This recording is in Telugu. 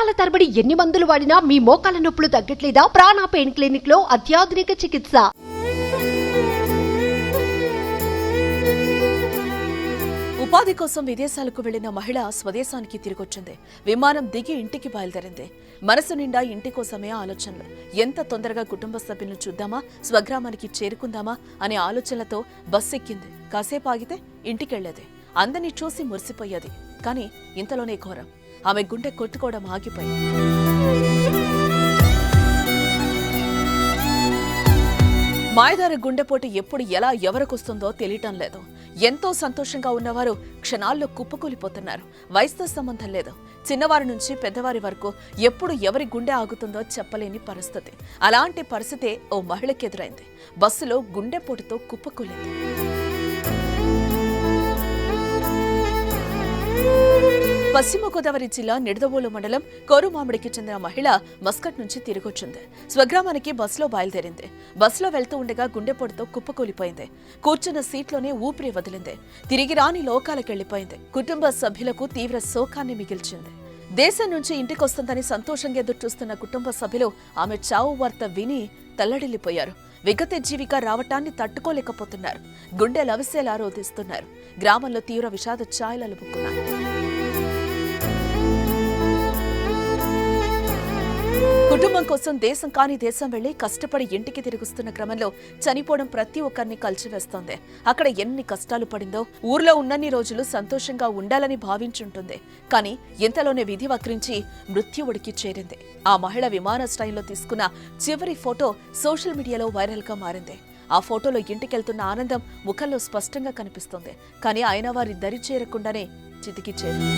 సంవత్సరాల తరబడి ఎన్ని మందులు వాడినా మీ మోకాల నొప్పులు తగ్గట్లేదా? ప్రాణ పెయిన్ క్లినిక్లో అత్యాధునిక చికిత్స. ఉపాధి కోసం విదేశాలకు వెళ్ళిన మహిళ స్వదేశానికి తిరిగొచ్చింది. విమానం దిగి ఇంటికి బయలుదేరింది. మనసు నిండా ఇంటి కోసమే ఆలోచనలు. ఎంత తొందరగా కుటుంబ సభ్యులను చూద్దామా? స్వగ్రామానికి చేరుకుందామా? అనే ఆలోచనలతో బస్సు ఎక్కింది. కాసేపు ఆగితే ఇంటికెళ్ళేది అందరినీ చూసి మురిసిపోయేది. కానీ ఇంతలోనే ఘోరం. ఆమె గుండె కొట్టుకోవడం ఆగిపోయింది. మాయదారి గుండెపోటు ఎప్పుడు ఎలా ఎవరికొస్తుందో తెలియటం లేదు. ఎంతో సంతోషంగా ఉన్నవారు క్షణాల్లో కుప్పకూలిపోతున్నారు. వయసుతో సంబంధం లేదు. చిన్నవారి నుంచి పెద్దవారి వరకు ఎప్పుడు ఎవరి గుండె ఆగుతుందో చెప్పలేని పరిస్థితి. అలాంటి పరిస్థితే ఓ మహిళకెదురైంది. బస్సులో గుండెపోటుతో కుప్పకూలింది. పశ్చిమ గోదావరి జిల్లా నిడదవోలు మండలం కోరుమామిడికి చెందిన మహిళ మస్కట్ నుంచి తిరిగొచ్చింది. స్వగ్రామానికి బస్సులో బయలుదేరింది. బస్సులో వెళ్తూ ఉండగా గుండెపోటుతో కుప్పకూలిపోయింది కూర్చున్న సీట్లోనే ఊపిరి వదిలింది. తిరిగి రాని లోకాలకెళ్ళిపోయింది కుటుంబ సభ్యులకు తీవ్ర శోకాన్ని మిగిల్చింది. దేశం నుంచి ఇంటికొస్తుందని సంతోషంగా ఎదురుచూస్తున్న కుటుంబ సభ్యులు ఆమె చావు వార్త విని తల్లడిల్లిపోయారు. విగత జీవిక రావటాన్ని తట్టుకోలేకపోతున్నారు. గుండె లవిసేలా రోధిస్తున్నారు గ్రామంలో తీవ్ర విషాద ఛాయలు అలుపుకున్నారు కుటుంబం కోసం దేశం కాని దేశం వెళ్ళి కష్టపడి ఇంటికి తిరుగుస్తున్న క్రమంలో చనిపోవడం ప్రతి ఒక్కరిని కలిచివేస్తోంది అక్కడ ఎన్ని కష్టాలు పడిందో ఊర్లో ఉన్నన్ని రోజులు సంతోషంగా ఉండాలని భావించుంటుంది. కానీ ఇంతలోనే విధి వక్రించి మృత్యువుడికి చేరింది. ఆ మహిళ విమానాశ్రయంలో తీసుకున్న చివరి ఫోటో సోషల్ మీడియాలో వైరల్గా మారింది. ఆ ఫోటోలో ఇంటికెళ్తున్న ఆనందం ముఖంలో స్పష్టంగా కనిపిస్తుంది. కానీ ఆయన వారి దరి చేరకుండానే చితికి చేరింది.